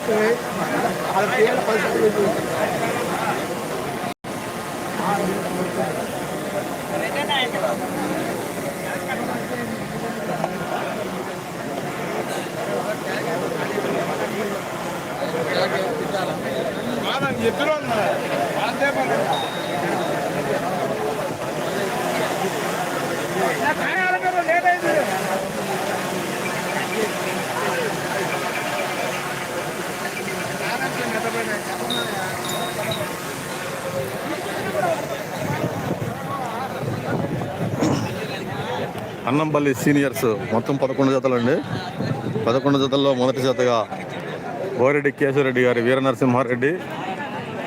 చెప్తుంది అది అన్నంపల్లి సీనియర్స్ మొత్తం పదకొండు జతలు అండి పదకొండు జతల్లో మొదటి జతగా ఓరెడ్డి కేశవరెడ్డి గారు వీర నరసింహారెడ్డి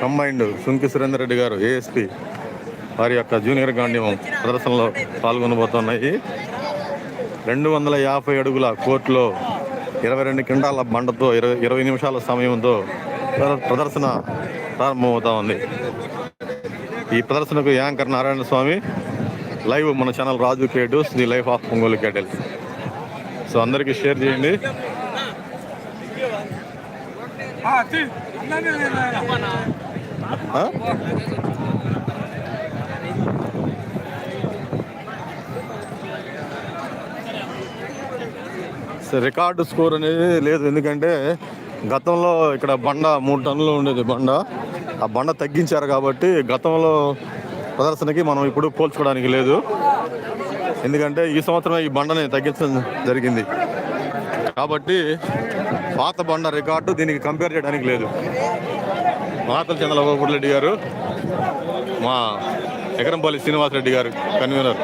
కంబైండ్ సుంకి సురేందర్ రెడ్డి గారు ఏఎస్పి వారి యొక్క జూనియర్ గాంధీవం ప్రదర్శనలో పాల్గొనబోతున్నాయి. రెండు వందల యాభై అడుగుల కోర్టులో ఇరవై రెండు కింటాల బండతో ఇరవై ఇరవై నిమిషాల సమయంతో ప్రదర్శన ప్రారంభమవుతా ఉంది. ఈ ప్రదర్శనకు యాంకర్ నారాయణ స్వామి లైవ్ మన channel Raju creatives the life of Ongole cattle so అందరికీ షేర్ చేయండి. రికార్డు స్కోర్ అనేది లేదు ఎందుకంటే గతంలో ఇక్కడ బండ మూడు టన్నులు ఉండేది బండ. ఆ బండ తగ్గించారు కాబట్టి గతంలో ప్రదర్శనకి మనం ఇప్పుడు పోల్చుకోవడానికి లేదు. ఎందుకంటే ఈ సంవత్సరం ఈ బండని తగ్గించడం జరిగింది. కాబట్టి పాత బండ రికార్డు దీనికి కంపేర్ చేయడానికి లేదు. మాతల చంద్రబాబు రెడ్డి గారు మా ఎకరంపల్లి శ్రీనివాసరెడ్డి గారు కన్వీనర్.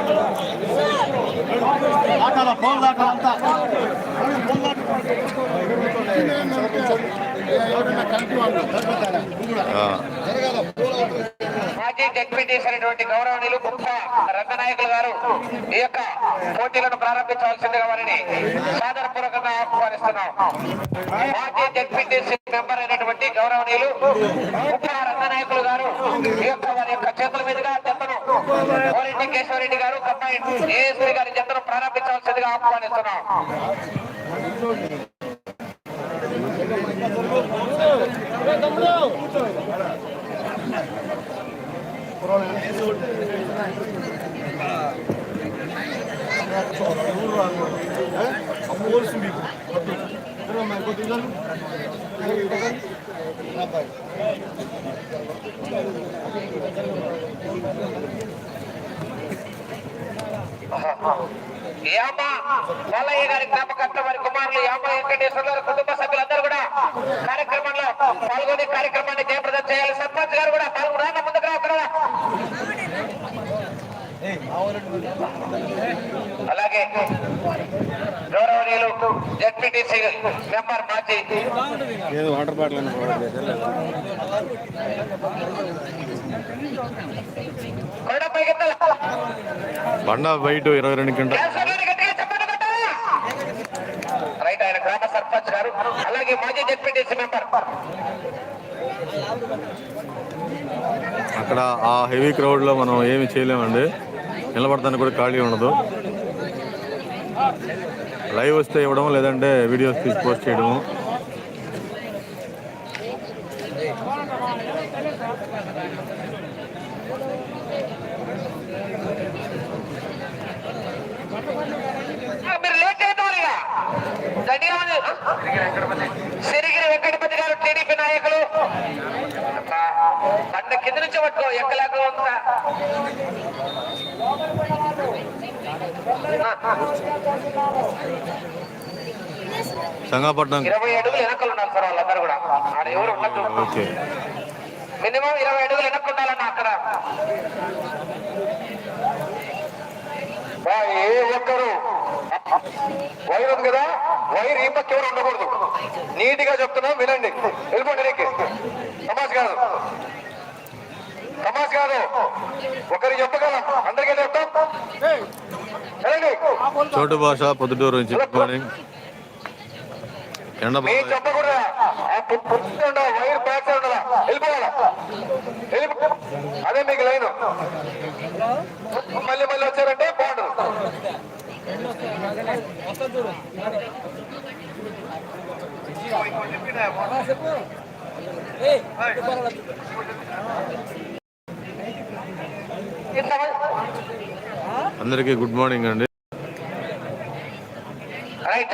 ఆ, మాజీ డిప్యూటీస్ గౌరవనీయులు ముప్ప రంగనాయకులు గారు ఈ యొక్క పోటీలను ప్రారంభించవలసిందిగా వారిని సాదరపూర్వకంగా ఆహ్వానిస్తున్నాం. మాజీ డిప్యూటీసీ మెంబర్ అయినటువంటి గౌరవనీయులు ముప్ప రంగనాయకులు గారు ఈ యొక్క వారి యొక్క చేతుల మీదుగా జతను కోరెడ్డి కేశవరెడ్డి గారు కమ్మాయి ఏఎస్పీ గారి జతను ప్రారంభించవలసిందిగా ఆహ్వానిస్తున్నాం. 코로나 해소를 정부로 하는 거 정부를 숨기고. 그런 말고들은 이거는 나빠요. 아하. యామ మల్లయ్య గారి జ్ఞాపకత్వం వారి కుమారులు యామ వెంకటేశ్వర గారి కుటుంబ సభ్యులందరూ కూడా కార్యక్రమంలో పాల్గొని కార్యక్రమాన్ని జయప్రదం చేయాలి. సర్పంచ్ గారు కూడా పాల్గొన ముందుకు అలాగే గౌరవనీయులు జడ్పీటీసీ మెంబర్ మాజీ వాటర్ బాటిల్ బండ బయట ఇరవై రెండు కింట కేశవరెడ్డి గట్టిగా చప్పట్లు కొట్టాలా? రైట్ ఆయన గ్రామ సర్పంచ్ గారు అలాగే మాజీ జడ్పీటీసీ మెంబర్. అక్కడ ఆ హెవీ క్రౌడ్లో మనం ఏమి చేయలేమండి. నిలబడటానికి కూడా ఖాళీ ఉండదు. లైవ్ వస్తే ఇవ్వడం లేదంటే వీడియోస్ తీసి పోస్ట్ చేయడము మీరు లేట్ అవుతారు సిరిగిరి వెంకటపతి గారు టీడీపీ నాయకులు బండ కింద నుంచి పట్టుకో ఎక్కలేక ఉందా సంగాపట్నం ఇరవై అడుగులు వెనకలు ఉన్నారు సార్ వాళ్ళందరూ కూడా. ఆడ ఎవరు ఉండదు ఓకే. మినిమం ఇరవై అడుగులు వెనక్కు ఉండాలన్న అక్కడ ఏ ఒక్కరు. వైర్ ఉంది కదా? వైర్ ఈ పక్క ఎవరు ఉండకూడదు. నీట్గా చెప్తున్నా వినండి. వెళ్ళిపోండి నీకు. సమాజ్ కాదు సమాజ్ కాదు ఒకరు చెప్పగలం. అందరికీ చెప్తాం. చోటు భాష పొద్దుటూరు నుంచి గుడ్ మార్నింగ్. వెళ్ళిపో అదే మీకు లైన్ మళ్ళీ మళ్ళీ వచ్చారంటే అందరికీ గుడ్ మార్నింగ్ అండి. రైట్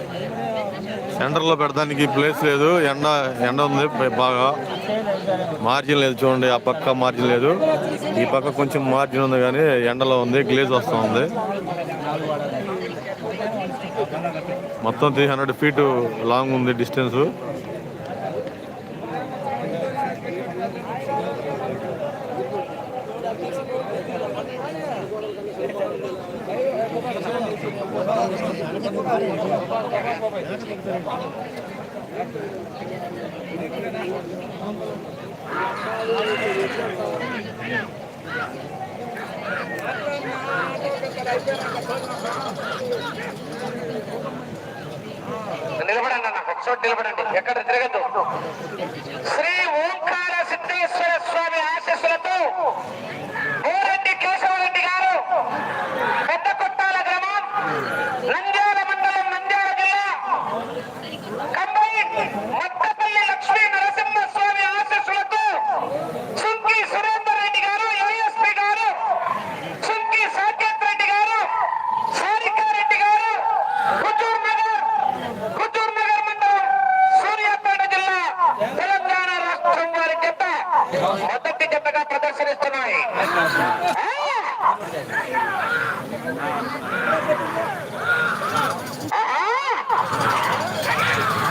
సెంటర్లో పెట్టడానికి ప్లేస్ లేదు. ఎండ ఎండ ఉంది బాగా. మార్జిన్ లేదు చూడండి ఆ పక్క మార్జిన్ లేదు. ఈ పక్క కొంచెం మార్జిన్ ఉంది కానీ ఎండలో ఉంది గ్లేజ్ వస్తూ ఉంది. మొత్తం త్రీ హండ్రెడ్ ఫీటు లాంగ్ ఉంది డిస్టెన్స్ నిలబడండి అన్న ఒక నిలబడండి. ఎక్కడ తిరగద్దు. శ్రీ ఓంకార సిద్ధేశ్వర స్వామి ఆశీస్సులతో ఓరెడ్డి కేశవరెడ్డి గారు పెద్ద కొట్టాల గ్రామం నంద్యాల జిల్లా కంబైన్ మత్తపల్లి లక్ష్మీ నరసింహ స్వామి ఆశీస్సులతో సుంకి సురేందర్ రెడ్డి గారు ఏఎస్పీ గారు సుంకి సాకేత్ రెడ్డి గారు సారికారెడ్డి గారు హుజూర్ నగర్ హుజూర్ నగర్ మండలం సూర్యాపేట జిల్లా తెలంగాణ రాష్ట్రం వారి జత మొదటి జతగా ప్రదర్శనిస్తున్నాయి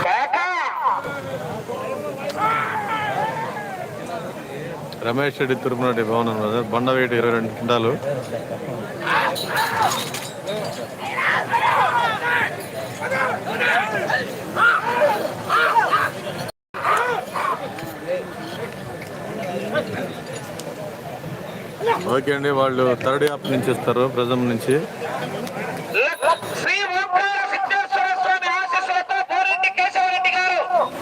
కేక! రమేష్ రెడ్డి తిరుపతి భవనం బ్రదర్ బండ వెయిట్ ఇరవై రెండు క్వింటాలు ఓకే అండి వాళ్ళు థర్డ్ యాప్ నుంచి ఇస్తారు ప్రజం నుంచి శ్రీ ఓంకార సిద్ధేశ్వర స్వామి ఆశీస్సులతో పోరెడ్డి కేశవరెడ్డి గారు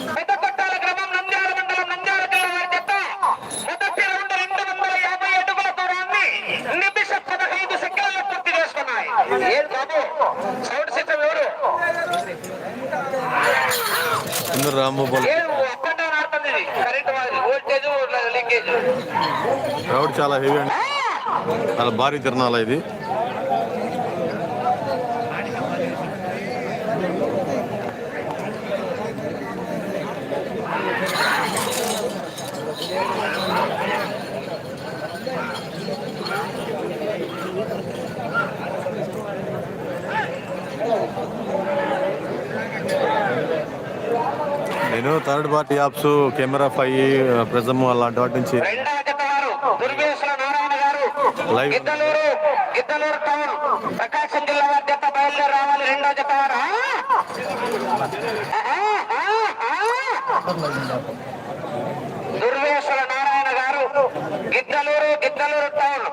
పెద్ద కొట్టాల గ్రామం నంద్యాల మండలం నంద్యాల జిల్లా వారి చెత్త మొదటి రౌండ్ రెండు వందల యాభై అడుగుల దూరాన్ని నిమిష పదహైదు సెకండ్లు పూర్తి చేసుకున్నాయి ఏం బాబు సౌండ్ సిస్టమ్ ఎవరు అందరు రాంబాబు ఏం అప్ అండ్ డౌన్ ఆడుతుంది ఇది కరెంట్ మాదిరి వోల్టేజ్ లీకేజ్. క్రౌడ్ చాలా హెవీ అండి. చాలా భారీ తిరణాల ఇది. నేను third party apps camera five ప్రెజమ్ అలాంటి వాటి నుంచి లైవ్. ప్రకాశం జిల్లా వారి జత బయలుదేరి రావాలి రెండో జత. దుర్వేశ్వర నారాయణ గారు గిద్దలూరు గిద్దలూరు టౌన్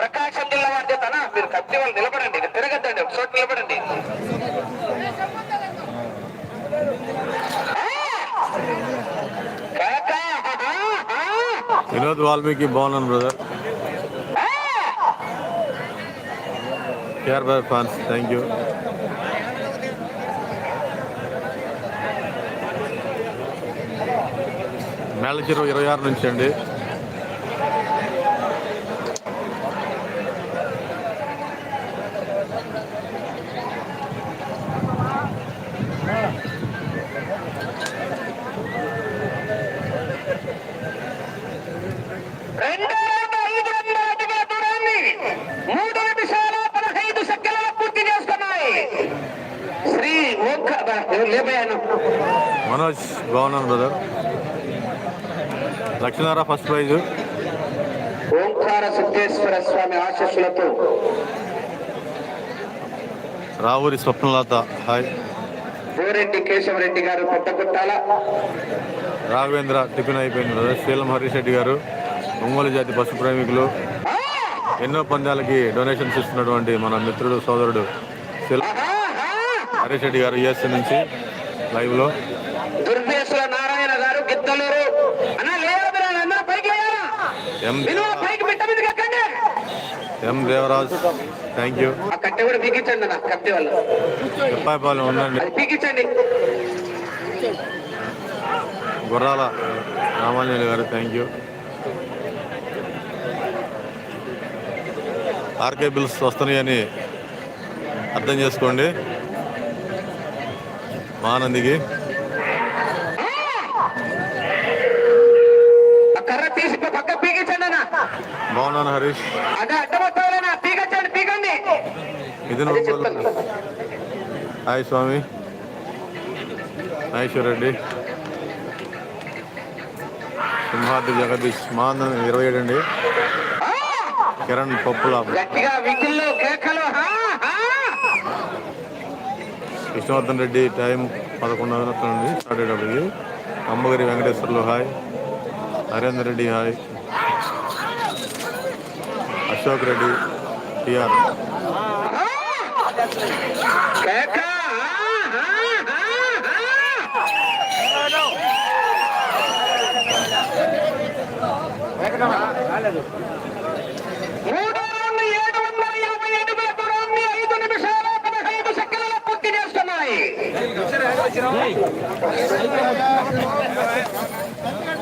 ప్రకాశం జిల్లా వారి జతనా మీరు కత్తి వాళ్ళు నిలబడండి తిరగద్దండి ఒక చోట నిలబడండి కేక! ఆ, ఆ. వాల్మీకి బాగున్నాను brother KR boy fans thank you Melacheruvu ఇరవై ఆరు నుంచి అండి మనోజ్ బాగున్నాను బ్రదర్ లక్ష్మీనారా ఫస్ట్ ప్రైజ్ ఓంకార సిద్ధేశ్వర స్వామి ఆశీస్సులతో. రావూరి స్వప్నలత హాయ్ పోరెడ్డి కేశవరెడ్డి గారు కొట్టగుట్టాల రాఘవేంద్ర టిఫిన్ అయిపోయింది బ్రదర్ శీలం హరీష్ రెడ్డి గారు ఒంగోలు జాతి పశు ప్రేమికులు. ఎన్నో పందాలకి డొనేషన్స్ ఇస్తున్నటువంటి మన మిత్రుడు సోదరుడు! హరీష్ రెడ్డి గారు యుఎస్ఏ నుంచి లైవ్లో. Durveshwara Narayana garu Giddalur? M Devaraj thank you కట్టె కూడా పీకించండి అన్న కట్టె వాళ్ళు. చెప్పాయిపాలెం ఉండండి అది పీకించండి. గుర్రాల రామాంజలి గారు థ్యాంక్ యూ ఆర్కే బిల్స్ వస్తున్నాయని అర్థం చేసుకోండి. మహానందికి ఆ కర్ర తీసి పక్క పీకించండి అన్న. బాగున్నాను హరీష్. ఇది హాయ్ స్వామి. రెడ్డి సింహాద్రి జగదీష్. మహానంది ఇరవై ఏడు అండి. కిరణ్ పప్పుల గట్టిగా విజిల్లో కేకలు. విష్ణువర్ధన్ రెడ్డి టైం పదకొండు నుండి స్టార్ట్ అయ్యేటప్పటికి Ammagiri Venkateswarlu hi. Narender Reddy hi. Ashok Reddy TR. కేక హా, హా, హా, హా. మూడు రౌండ్లు ఏడు వందల యాభై అడుగుల దూరాన్ని ఐదు నిమిషాల పదహైదు సెకండ్లలో పూర్తి చేస్తున్నాయి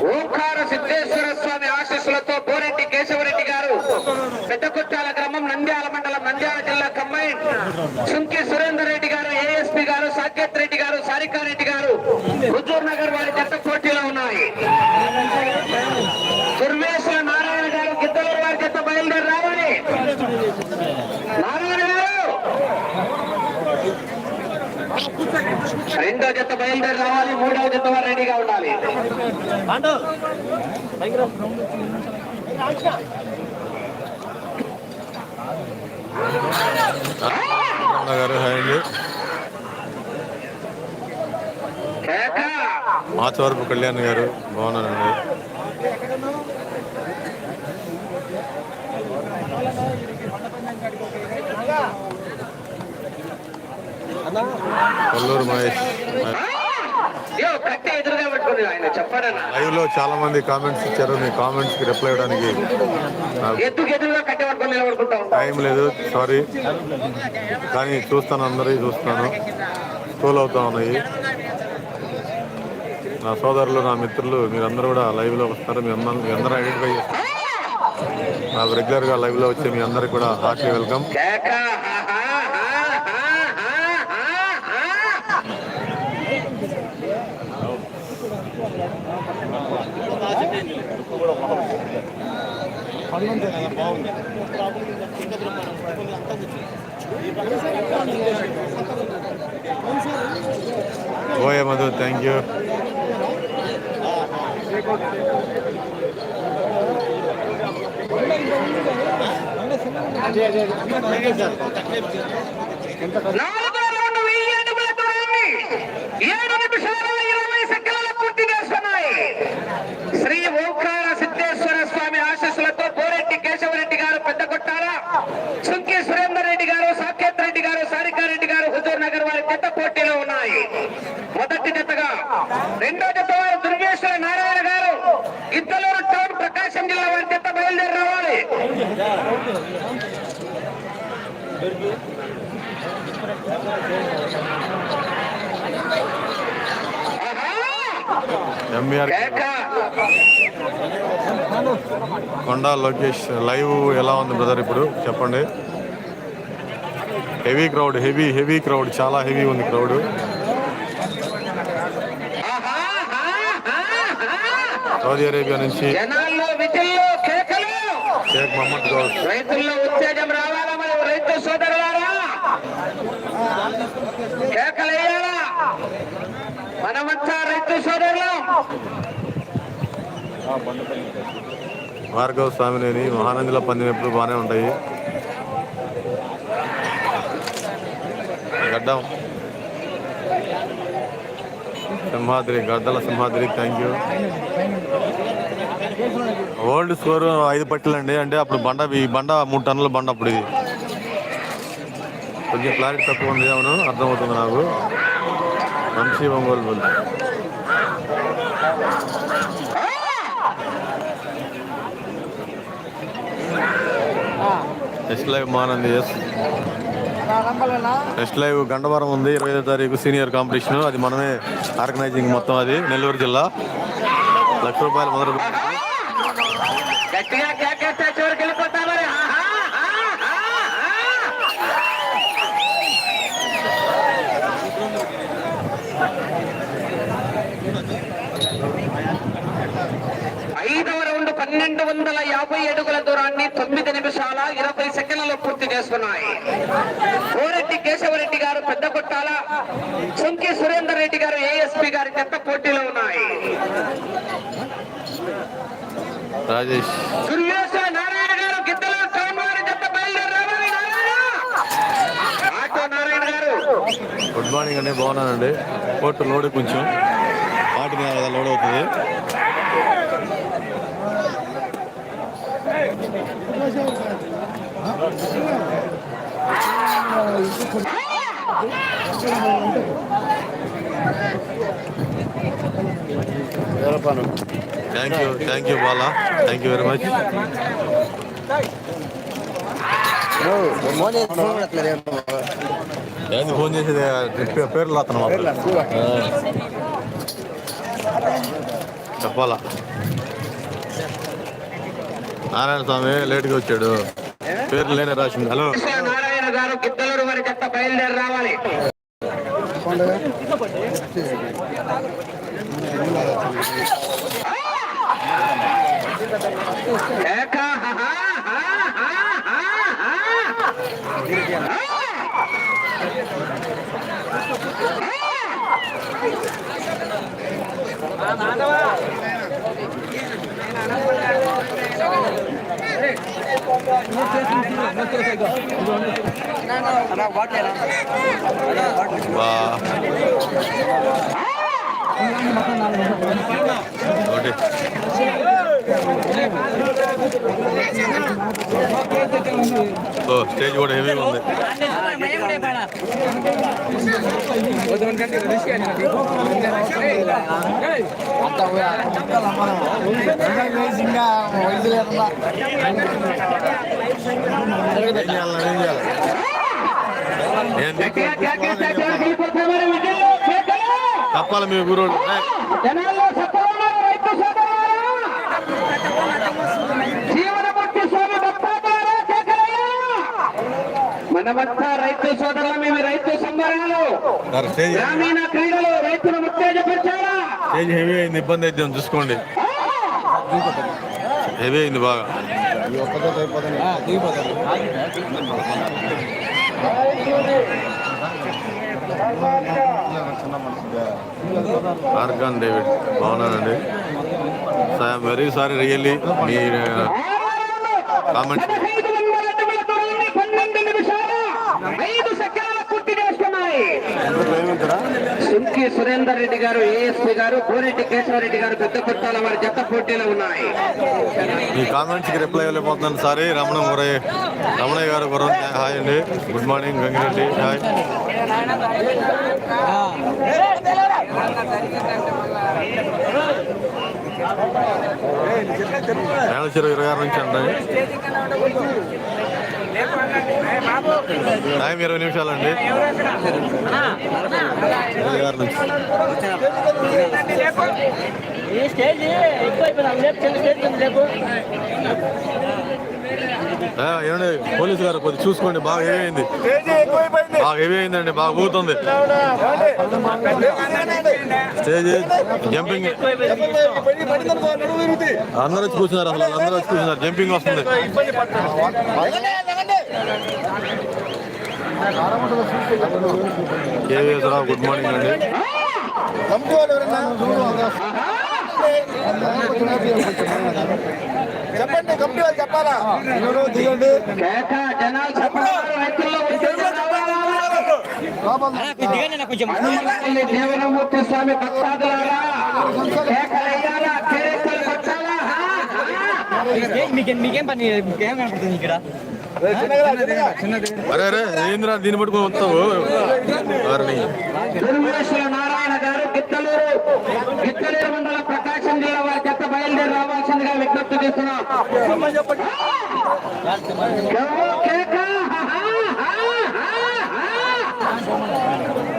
ఓంకార సిద్ధేశ్వర స్వామి ఆశీస్సులతో బోరెడ్డి కేశవరెడ్డి గారు పెద్దకొట్టాల గ్రామం నంద్యాల మండలం నంద్యాల జిల్లా కంబైన్. సుంకి సురేందర్ రెడ్డి గారు ఏఎస్పీ గారు సాకేత్ రెడ్డి గారు సారికారెడ్డి గారు హుజూర్ నగర్ వారి జత పోటీలో ఉన్నాయి దుర్వేశ్వర నారాయణ గారు గిద్దలూరు వారి జత బయలుదేరి రావాలి నారాయణ గారు రెండో జత బయలుదేరి రావాలి మూడో జత వారు రెడీగా ఉండాలి. మాచవరపు కళ్యాణ్ గారు బాగున్నానండి కొల్లూరు మహేష్. యో కట్టె ఎదురుగా పెట్టుకుని ఆయన చెప్పడన్నా. లైవ్లో చాలా మంది కామెంట్స్ ఇచ్చారు. మీ కామెంట్స్కి రిప్లై ఇవ్వడానికి టైం లేదు. సారీ. కానీ చూస్తాను అందరివి చూస్తాను. స్కూల్ అవుతా ఉన్నాయి. నా సోదరులు నా మిత్రులు మీరందరూ కూడా లైవ్లో వస్తారు. మీ అందరూ మీ అందరూ ఐడెంటిఫై చేస్తారు. నాకు రెగ్యులర్గా లైవ్లో వచ్చే మీ అందరికి కూడా హార్ట్లీ వెల్కమ్. ఓయే మధు థ్యాంక్ యూ నాలుగో రౌండ్ వెయ్యి అడుగుల దూరాన్ని ఏడు నిమిషాల ఇరవై సెకండ్ల పూర్తి చేస్తున్నాయి శ్రీ ఓంకార సిద్ధేశ్వర స్వామి ఆశస్సులతో పోరెడ్డి కేశవరెడ్డి గారు పెద్ద కొట్టాల సుంకి సురేందర్ రెడ్డి గారు సాకేత్ రెడ్డి గారు సారికారెడ్డి గారు హుజూర్ నగర్ వారి పోటీలో ఉన్నాయి. మొదటి జతగా రెండో జత వారు దుర్గేశ్వర నారాయణ గారు. ఇద్దలూరు టౌన్ ప్రకాశం జిల్లా వారి జత బయలుదేరి రావాలి. కొండా లోకేష్ లైవ్ ఎలా ఉంది బ్రదర్ ఇప్పుడు? చెప్పండి. Heavy crowd heavy heavy crowd చాలా హెవీ ఉంది క్రౌడ్! సౌదీ అరేబియా నుంచి షేక్ మహమ్మద్ గౌస్. రైతుల్లో ఉత్తేజం రావాలా మరి రైతు సోదరులారా? కేకలేయాలా? మనమంతా రైతు సోదరులు. భార్గవ్ స్వామినేని మహానందిలో పందెం ఎప్పుడు బాగానే ఉంటాయి. Gaddam Simhadri Gaddala Simhadri thank you old score ఐదు పట్టిలండి. అంటే అప్పుడు బండ ఈ బండ మూడు టన్నుల బండ అప్పుడు ఇది. కొంచెం క్లారిటీ తక్కువ ఉంది అవును అర్థమవుతుంది నాకు. మంచి Ongole bull. Yes live Mahanandi yes next live Gandavaram ఉంది ఇరవై ఐదో తారీఖు సీనియర్ కాంపిటీషన్. అది మనమే ఆర్గనైజింగ్ మొత్తం అది నెల్లూరు జిల్లా. లక్ష రూపాయలు మొదలు. ఐదవ రౌండ్ పన్నెండు వందల యాభై అడుగుల దూరాన్ని తొమ్మిది నిమిషాల ఇరవై పూర్తి చేసుకున్నాయి. కోరెడ్డి కేశవరెడ్డి గారు పెద్ద కొట్టాల సుంకి సురేందర్ రెడ్డి గారు ఏఎస్పీ గారి చెత్త పోటీలో ఉన్నాయి. రాజేష్. నారాయణ గారు గిద్దల సోమవారి చెత్త బయలుదేరి రావాలి నారాయణ ఆటో నారాయణ గారు. గుడ్ మార్నింగ్ అండి బాగున్నానండి కోర్టు లోడ్ కొంచెం. వాటిని కదా లోడ్ అవుతుంది. Thank you thank you Bala thank you very much ఏంది ఫోన్ చేసేది పేర్లు అతను చెప్పాలా? నారాయణ స్వామి లేట్గా వచ్చాడు. పేర్లు లేనే రాసింది హలో. నారాయణ గారు గిద్దలూరు వారి చెత్త బయలుదేరి రావాలి. బా ఒకటి ఓ స్టేజ్ కూడా హెవీగా ఉంది ఇంకా వయసు ఏం మనమంతా రైతు సోదరులం ఇవి రైతు సంబరాలు. స్టేజ్ గ్రామీణ క్రీడలు రైతులను ఉత్తేజపరిచారా? స్టేజ్ హెవీ అయింది ఇబ్బంది అయితే చూసుకోండి. హెవీ అయింది బాగా. ఆర్గాన్ డేవిడ్ బాగున్నానండి వెరీ సారీ రియల్లీ మీ కామెంట్స్ సుంకి సురేందర్ రెడ్డి గారు ఏఎస్పీ గారు కోరెడ్డి కేశవరెడ్డి గారు పెద్ద కొట్టాల వారి జత పోటీలో ఉన్నాయి. మీ కామెంట్స్కి రిప్లై ఇవ్వలేకపోతున్నాను సారీ రమణ మురయ్య రమణయ్య గారు గురం హాయ్ అండి. Good morning Gangireddy hi Nelacheruvu ఇరవై ఆరు నుంచి అండి. టైం ఇరవై నిమిషాలండి. ఇరవై ఆరు నుంచి. ఈ స్టేజ్ ఎక్కువ అయిపోయినా లేపు చిన్న స్టేజ్ లేపు. ఏమండి పోలీసు గారు కొద్దిగా చూసుకోండి బాగా హెవీ అయింది బాగా హెవీ అయిందండి బాగా ఊగుతుంది స్టేజ్ జంపింగ్ అందరూ వచ్చి కూర్చున్నారు అసలు అందరూ వచ్చి కూర్చున్నారు జంపింగ్ వస్తుంది కేవీఎస్ రావు గుడ్ మార్నింగ్ అండి చెప్పండి కంపెనీ వాళ్ళు చెప్పాలా? దిగండి. స్వామి భక్తాదులారా. మీకేం మీకేం పని? మీకేం కనపడుతుంది ఇక్కడ? అరే అరే ఏంద్రా దీన్ని పట్టుకొని వస్తావు? నారాయణ గారు గిత్తలూరు గిత్తలూరు మండల ప్రకాశం జిల్లా వారి చెత్త బయలుదేరి రావాల్సిందిగా విజ్ఞప్తి చేస్తున్నాం.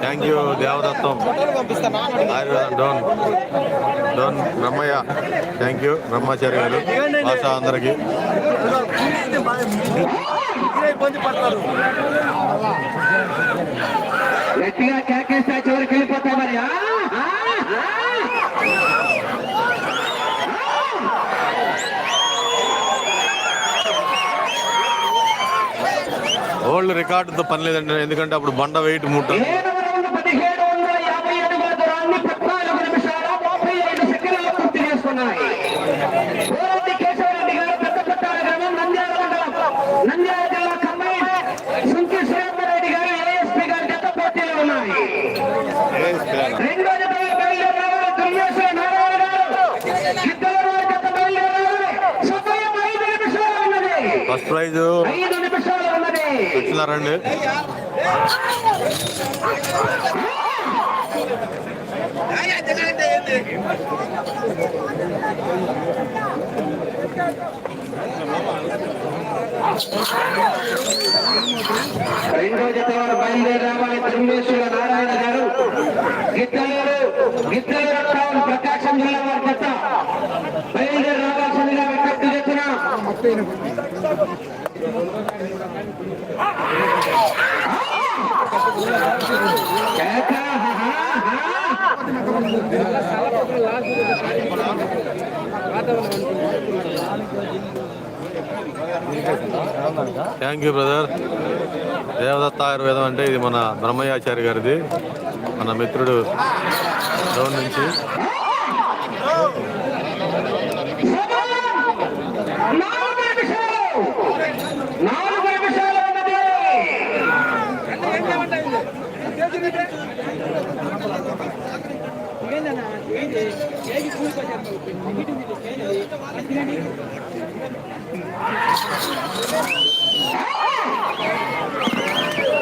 Thank you Devadattam. Dhone Dhone Brahmayya thank you Brahmachari garu Basha అందరికి. ఇబ్బంది పడతారు గట్టిగా కేకేస్తే చివరికి వెళ్ళిపోతాయి మరి ఆ, ఆ, ఆ. ఓల్డ్ రికార్డుతో పని లేదండి ఎందుకంటే అప్పుడు బండ వెయిట్ మూట. First prize. వచ్చినారండి రెండో జత వారు బయలుదేరి రావాలి. తిరుమలేశ్వర నారాయణ గారు. గిద్దలు గిద్దలు టౌన్ ప్రకాశం జిల్లా వారి జత బయలుదేరి రావాల్సిందిగా విజ్ఞప్తి చేస్తున్నా కేక, హా, హా, హా. థ్యాంక్ యూ బ్రదర్ దేవదత్త ఆయుర్వేదం అంటే ఇది మన బ్రహ్మయ్యాచారి గారిది. మన మిత్రుడు డౌన్ నుంచి.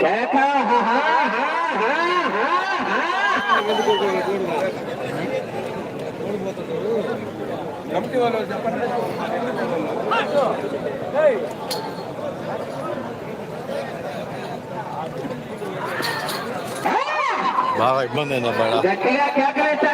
కేక, హా, హా, హా, హా, హా, హా. కమిటీ వాళ్ళు చెప్పండి బాగా ఇబ్బంది అయింది అబ్బాయి గట్టిగా కేకలేస్తే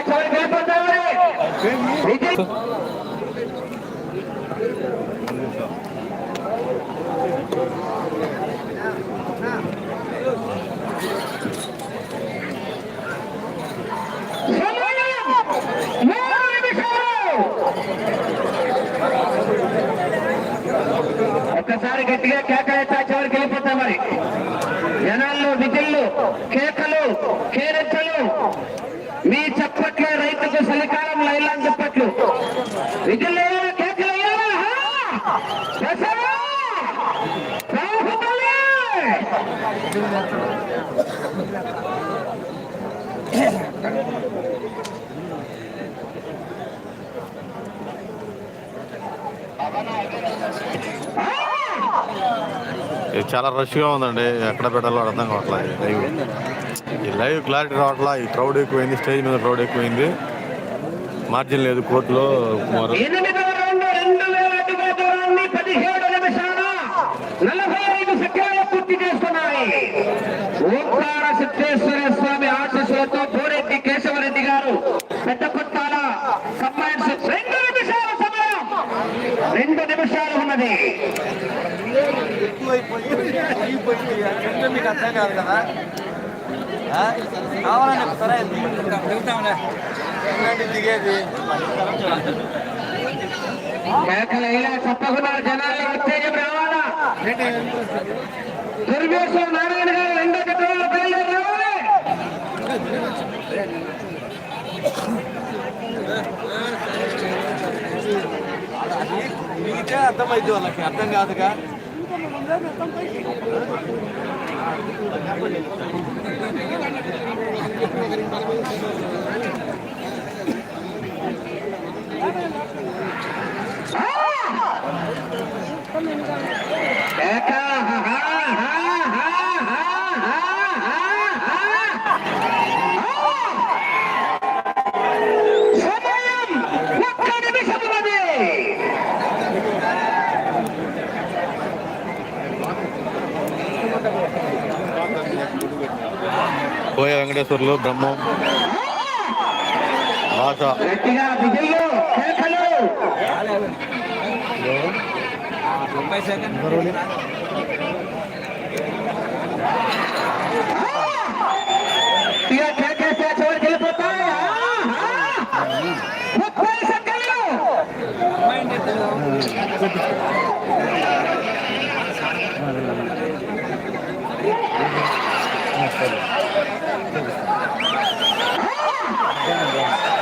ఒక్కసారి గట్టిగా కేకలెత్తా చివరికి వెళ్ళిపోతాం మరి. జనాల్లో విధుల్లో కేకలు కేరెచ్చలు మీ ఇది చాలా రష్గా ఉందండి. ఎక్కడ పెట్టాలో అర్థం కావట్లేదు. లైవ్ ఈ లైవ్ క్లారిటీ రావట్లా ఈ క్రౌడ్ ఎక్కువైంది స్టేజ్ మీద క్రౌడ్ ఎక్కువైంది. మార్జిన్ లేదు కోర్టులో కుమార్ ఓంకార సిద్ధేశ్వర స్వామి ఆశీస్సులతో పోరెడ్డి కేశవరెడ్డి గారు పెద్ద కొట్టాల కంబైన్స్ రెండు నిమిషాల సమయం రెండు నిమిషాలు ఉన్నది ఎక్కువైపోయి మీకు అర్థం కాదు కదా? కావాలని సరే. ఏంటంటే దిగేది. తప్పకుండా జనాల్లో ఉత్తేజం రావాలా? దుర్గేశ్వర నారాయణ గారు రెండో చిత్రంలో బయలుదేరి రావాలి. అర్థమైంది వాళ్ళకి. అర్థం కాదుగా. ఏకా వెంకటేశ్వర్లు బ్రహ్మం భాష. Thank you. Yeah.